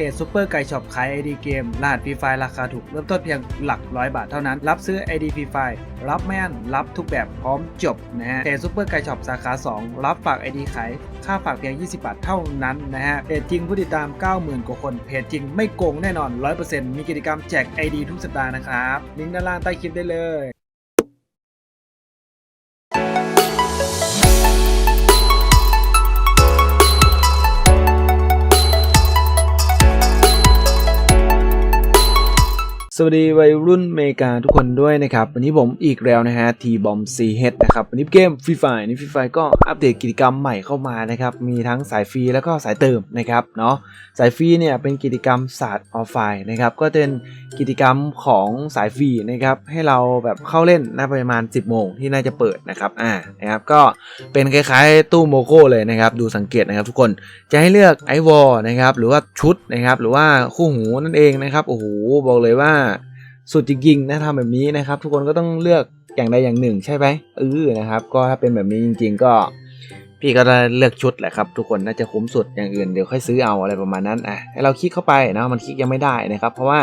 เพจซูเปอร์ไก่ช็อปขายไอดีเกมรหัสฟรีไฟราคาถูก เริ่มต้นเพียงหลักร้อยบาทเท่านั้น รับซื้อไอดีฟรีไฟรับไม่น รับทุกแบบพร้อมจบนะฮะเพจซูเปอร์ไก่ช็อปสาขา 2 รับฝากไอดีขาย ค่าฝากเพียง 20 บาทเท่านั้นนะฮะเพจจริงผู้ติดตาม 90,000 กว่าคน เพจจริงไม่โกงแน่นอน 100%มีกิจกรรมแจกไอดีทุกสัปดาห์นะครับลิงก์ด้านล่างใต้คลิปได้เลย สวัสดีวัยรุ่นเมกาทุกคนด้วยนะครับ วันนี้ผมอีกแล้วนะฮะทีบอมซีเฮดนะครับ วันนี้เกมฟรีไฟนี่ฟรีไฟก็อัปเดตกิจกรรมใหม่เข้ามานะครับ มีทั้งสายฟรีแล้วก็สายเติมนะครับเนาะสายฟรีเนี่ยเป็นกิจกรรมศาสตร์ออฟไลน์นะครับ ก็เป็นกิจกรรมของสายฟรีนะครับ ให้เราแบบเข้าเล่นน่าประมาณ 10 โมงที่น่าจะเปิดนะครับอ่านะครับก็เป็นคล้ายๆตู้โมโก้เลยนะครับ ดูสังเกตนะครับทุกคนจะให้เลือกไอวอลนะครับหรือว่าชุดนะครับหรือว่าคู่หูนั่นเองนะครับโอ้โหบอกเลยว่า สุดจริงๆนะทำแบบนี้นะครับ ทุกคนก็ต้องเลือกอย่างใดอย่างหนึ่งใช่ไหมเออนะครับ ก็ถ้าเป็นแบบนี้จริง ๆ ก็ พี่ก็จะเลือกชุดแหละครับ ทุกคนน่าจะคุ้มสุดอย่างอื่นเดี๋ยวค่อยซื้อเอาอะไรประมาณนั้นอะให้เราคลิกเข้าไปนะมันคลิกยังไม่ได้นะครับ เพราะว่า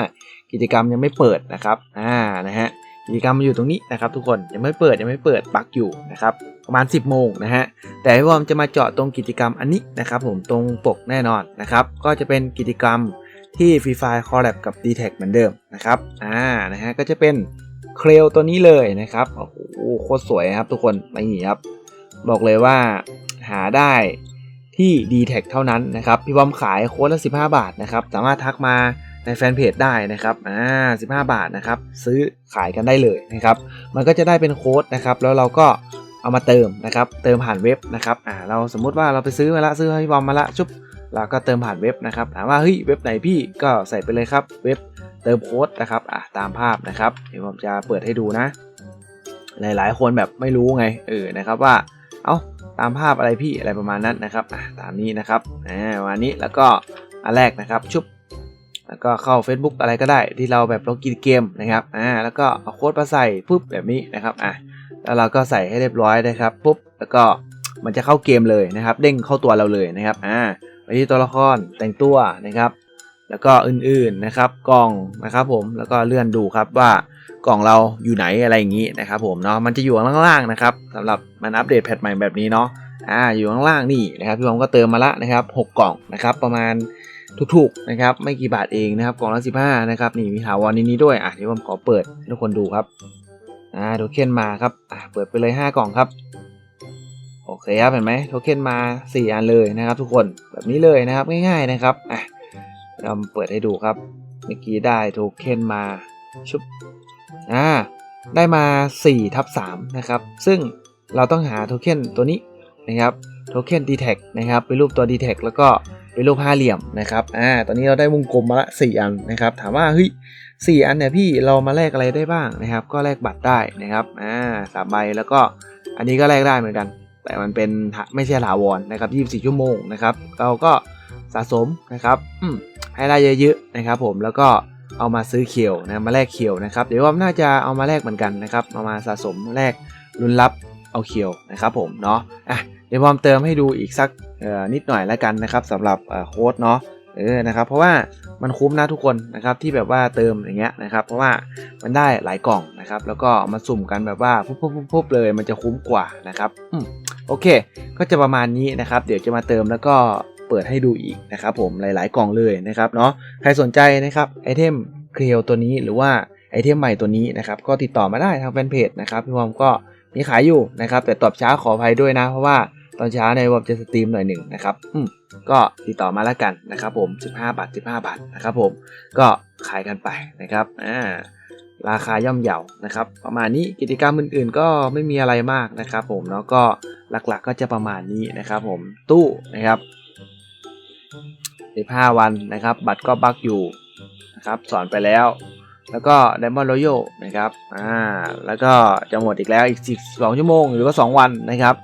กิจกรรมยังไม่เปิดนะครับอ่านะฮะกิจกรรมมันอยู่ตรงนี้นะครับ ทุกคนยังไม่เปิดยังไม่เปิดปักอยู่นะครับประมาณ 10 โมงนะฮะแต่พี่วอมจะมาเจาะตรงกิจกรรมอันนี้นะครับ ผมตรงปกแน่นอนนะครับ ก็จะเป็นกิจกรรม ที่ Free Fire Collab กับ d t แทเหมือนเดิมนะครับอ่านะฮะก็จะเป็นเคลตัวนี้เลยนะครับโอ้โหโคตรสวยครับทุกคนนี่ครับ บอกเลยว่าหาได้ที่ d t แทเท่านั้นนะครับ พี่บอมขายโค้ดละ 15 บาทนะครับ สามารถทักมาในแฟนเพจได้นะครับอ่า15 บาทนะครับ ซื้อขายกันได้เลยนะครับ มันก็จะได้เป็นโค้ดนะครับ แล้วเราก็เอามาเติมนะครับ เติมผ่านเว็บนะครับ อ่า เราสมมุติว่าเราไปซื้อมาละ ซื้อให้พี่บอมมาละ ชุบ เราก็เติมผ่านเว็บนะครับถามว่าเฮ้ยเว็บไหนพี่ก็ใส่ไปเลยครับเว็บเติมโค้ดนะครับอะตามภาพนะครับเดี๋ยวผมจะเปิดให้ดูนะ หลายๆ คนแบบไม่รู้ไงเออนะครับว่าเอา้าตามภาพอะไรพี่อะไรประมาณนั้นนะครับอะตามนี้นะครับอ่าวันนี้แล้วก็อันแรกนะครับชุบแล้วก็เข้า Facebook อะไรก็ได้ที่เราแบบเรากินเกมนะครับอ่าแล้วก็เอาโค้ดมาใส่ปุ๊บแบบนี้นะครับอะแล้วเราก็ใส่ให้เรียบร้อยนะครับปุ๊บแล้วก็มันจะเข้าเกมเลยนะครับ เด้งเข้าตัวเราเลยนะครับอ่า ไปที่ตัวละครแต่งตัวนะครับ แล้วก็อื่นๆนะครับ กล่องนะครับผมแล้วก็เลื่อนดูครับว่ากล่องเราอยู่ไหนอะไรอย่างนี้นะครับ ผมเนาะมันจะอยู่ข้างล่างนะครับสำหรับมันอัปเดตแพทใหม่แบบนี้เนาะอ่าอยู่ข้างล่างนี่นะครับพี่ผมก็เติมมาละนะครับ6กล่องนะครับ ประมาณถูกๆนะครับ ไม่กี่บาทเองนะครับกล่องละ15นะครับนี่มีถาวรในนี้ด้วยอะเดี๋ยวผมขอเปิดให้ทุกคนดูครับอ่าโทเค็นมาครับอ่าเปิดไปเลย 5 กล่องครับ โอเคครับเห็นไหมโทเค็นมา 4 อันเลยนะครับทุกคนแบบนี้เลยนะครับง่ายๆนะครับอะเราเปิดให้ดูครับเมื่อกี้ได้โทเค็นมาชุบอ่าได้มา4ทับ3นะครับซึ่งเราต้องหาโทเค็นตัวนี้นะครับโทเค็น d t แทนะครับเป็นรูปตัว d t แทแล้วก็เป็นรูปห้าเหลี่ยมนะครับอ่าตอนนี้เราได้วงกลมมาละ 4 อันนะครับถามว่าเฮ้ยสี่อันเนี่ยพี่เรามาแลกอะไรได้บ้างนะครับ ก็แลกบัตรได้นะครับอ่าสามใบแล้วก็อันนี้ก็แลกได้เหมือนกัน แต่มันเป็นไม่ใช่ถาวรนะครับ 24 ชั่วโมงนะครับ เราก็สะสมนะครับให้ได้เยอะๆนะครับ ผมแล้วก็เอามาซื้อเขียวนะมาแลกเขียวนะครับเดี๋ยวว่าน่าจะเอามาแลกเหมือนกันนะครับเอามาสะสมแลกลุ้นรับเอาเขียวนะครับ ผมเนาะอะเดี๋ยวพอมเติมให้ดูอีกสักนิดหน่อยแล้วกันนะครับสำหรับโค้ดเนาะเออนะครับเพราะว่ามันคุ้มนะทุกคนนะครับที่แบบว่าเติมอย่างเงี้ยนะครับ เพราะว่ามันได้หลายกล่องนะครับ แล้วก็มาสุ่มกันแบบว่าปุ๊บๆๆเลยมันจะคุ้มกว่านะครับอืม โอเค ก็จะประมาณนี้นะครับ เดี๋ยวจะมาเติมแล้วก็เปิดให้ดูอีกนะครับผมหลาย ๆ กล่องเลยนะครับเนาะใครสนใจนะครับไอเทมเคลียวตัวนี้หรือว่าไอเทมใหม่ตัวนี้นะครับก็ติดต่อมาได้ทางแฟนเพจนะครับพี่วอมก็มีขายอยู่นะครับ แต่ตอบช้าขออภัยด้วยนะ เพราะว่าตอนเช้าในวอมจะสตรีมหน่อยหนึ่งนะครับอืมก็ติดต่อมาแล้วกันนะครับผม 15 บาท 15 บาทนะครับผมก็ขายกันไปนะครับอ่า ราคาย่อมเยานะครับประมาณนี้กิจกรรมอื่นๆ ก็ไม่มีอะไรมากนะครับ ผมแล้วก็หลักๆกก็จะประมาณนี้นะครับ ผมตู้นะครับ15วันนะครับ บัตรก็บักอยู่นะครับสอนไปแล้ว แล้วก็ Diamond Royal นะครับอ่าแล้วก็จะหมดอีกแล้วอีก 12 ชั่วโมงหรือว่า 2 วันนะครับ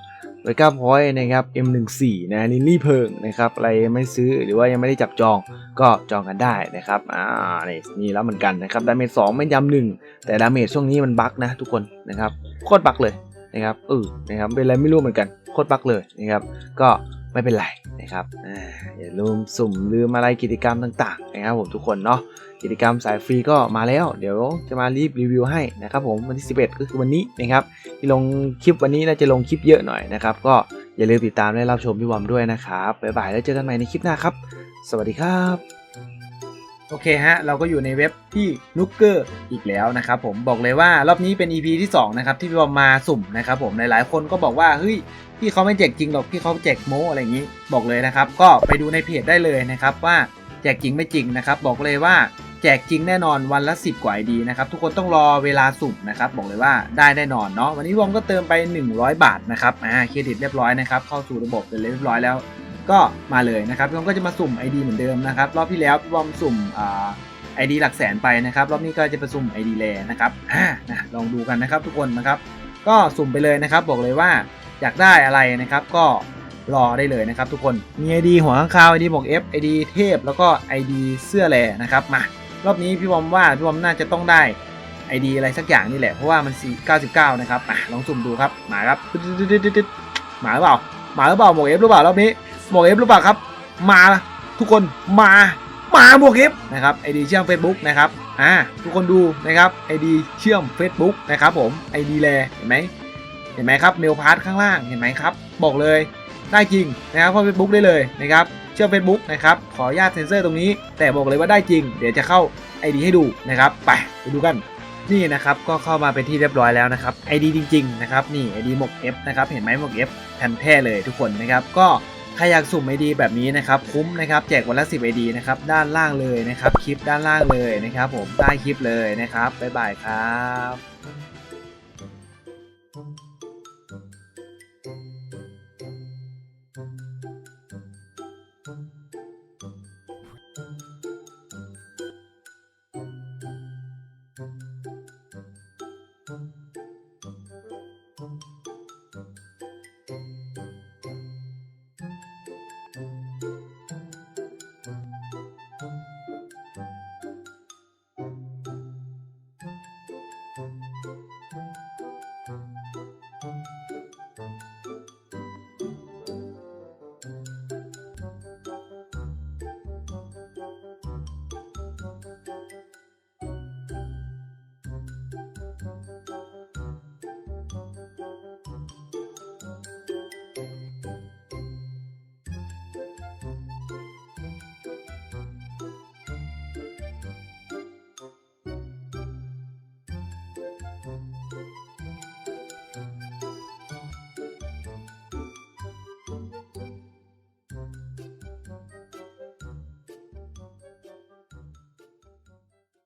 เก้าพอยต์นะครับ M14 นะลินลี่เพิงนะครับอะไรไม่ซื้อหรือว่ายังไม่ได้จับจองก็จองกันได้นะครับอ่านี่นี่แล้วเหมือนกันนะครับดาเมจสองไม่ยำหนึ่งแต่ดาเมจช่วงนี้มันบั๊กนะทุกคนนะครับโคตรบั๊กเลยนะครับเออนะครับเป็นอะไรไม่รู้เหมือนกันโคตรบั๊กเลยนะครับก็ ไม่เป็นไรนะครับออย่าลืมสุ่มลืมอะไรกิจกรรมต่างๆนะครับผมทุกคนเนาะกิจกรรมสายฟรีก็มาแล้ว เดี๋ยวจะมารีบรีวิวให้นะครับผมวันที่ 11 ก็คือวันนี้นะครับที่ลงคลิปวันนี้น่าจะลงคลิปเยอะหน่อยนะครับก็อย่าลืมติดตามและรับชมพี่วอมด้วยนะครับบ๊ายบายแล้วเจอกันใหม่ในคลิปหน้าครับ สวัสดีครับ โอเคฮะ เราก็อยู่ในเว็บที่นุกเกอร์อีกแล้วนะครับผมบอกเลยว่ารอบนี้เป็น EP ที่ 2 นะครับ ที่พี่บอมมาสุ่มนะครับผมหลายๆคนก็บอกว่า เฮ้ย พี่เขาไม่แจกจริงหรอก พี่เขาแจกโมอะไรอย่างนี้ บอกเลยนะครับ ก็ไปดูในเพจได้เลยนะครับว่าแจกจริงไม่จริงนะครับ บอกเลยว่าแจกจริงแน่นอนวันละ 10 กว่าไอดีนะครับ ทุกคนต้องรอเวลาสุ่มนะครับ บอกเลยว่าได้แน่นอนเนาะวันนี้พี่บอมก็เติมไป 100 บาทนะครับอ่าเครดิตเรียบร้อยนะครับ เข้าสู่ระบบเป็นเรียบร้อยแล้ว ก็มาเลยนะครับพี่บอมก็จะมาสุ่ม ID เหมือนเดิมนะครับรอบที่แล้วพี่บอมสุ่มไอ่า ID หลักแสนไปนะครับรอบนี้ก็จะไปสุ่ม ID แลนะครับอ่านะลองดูกันนะครับทุกคนนะครับ ก็สุ่มไปเลยนะครับ บอกเลยว่าอยากได้อะไรนะครับก็รอได้เลยนะครับทุกคนมี ID หัวข้างคาว ID บอก F ID เทพ แล้วก็ ID เสื้อแลนะครับมารอบนี้พี่บอมว่าพี่บอมน่าจะต้องได้ ID อะไรสักอย่างนี่แหละเพราะว่ามัน4 99นะครับอะลองสุ่มดูครับหมาครับหมาหรือเปล่าหมาหรือเปล่าหมวก F หรือเปล่ารอบนี้ หมวก F หรือเปล่าครับ มาทุกคนมามาบวก F นะครับ ID เชื่อม Facebook นะครับอ่าทุกคนดูนะครับ ID เชื่อม Facebook นะครับผม ID แลเห็นไหมเห็นไหมครับเมลพาร์ทข้างล่างเห็นไหมครับ บอกเลยได้จริงนะครับเข้า Facebook ได้เลยนะครับเชื่อม Facebook นะครับขออนุญาตเซ็นเซอร์ตรงนี้ แต่บอกเลยว่าได้จริง เดี๋ยวจะเข้า ID ให้ดูนะครับไปไปดูกันนี่นะครับก็เข้ามาเป็นที่เรียบร้อยแล้วนะครับ ID จริง ๆ นะครับนี่ ID หมวก F นะครับเห็นไหมหมวก F แผ่นแท้เลยทุกคนนะครับก็ รอยากสุ่มไอดีแบบนี้นะครับคุ้มนะครับแจกวันละสิบไอดีนะครับด้านล่างเลยนะครับคลิปด้านล่างเลยนะครับ ผมใต้คลิปเลยนะครับบ๊ายบายครับ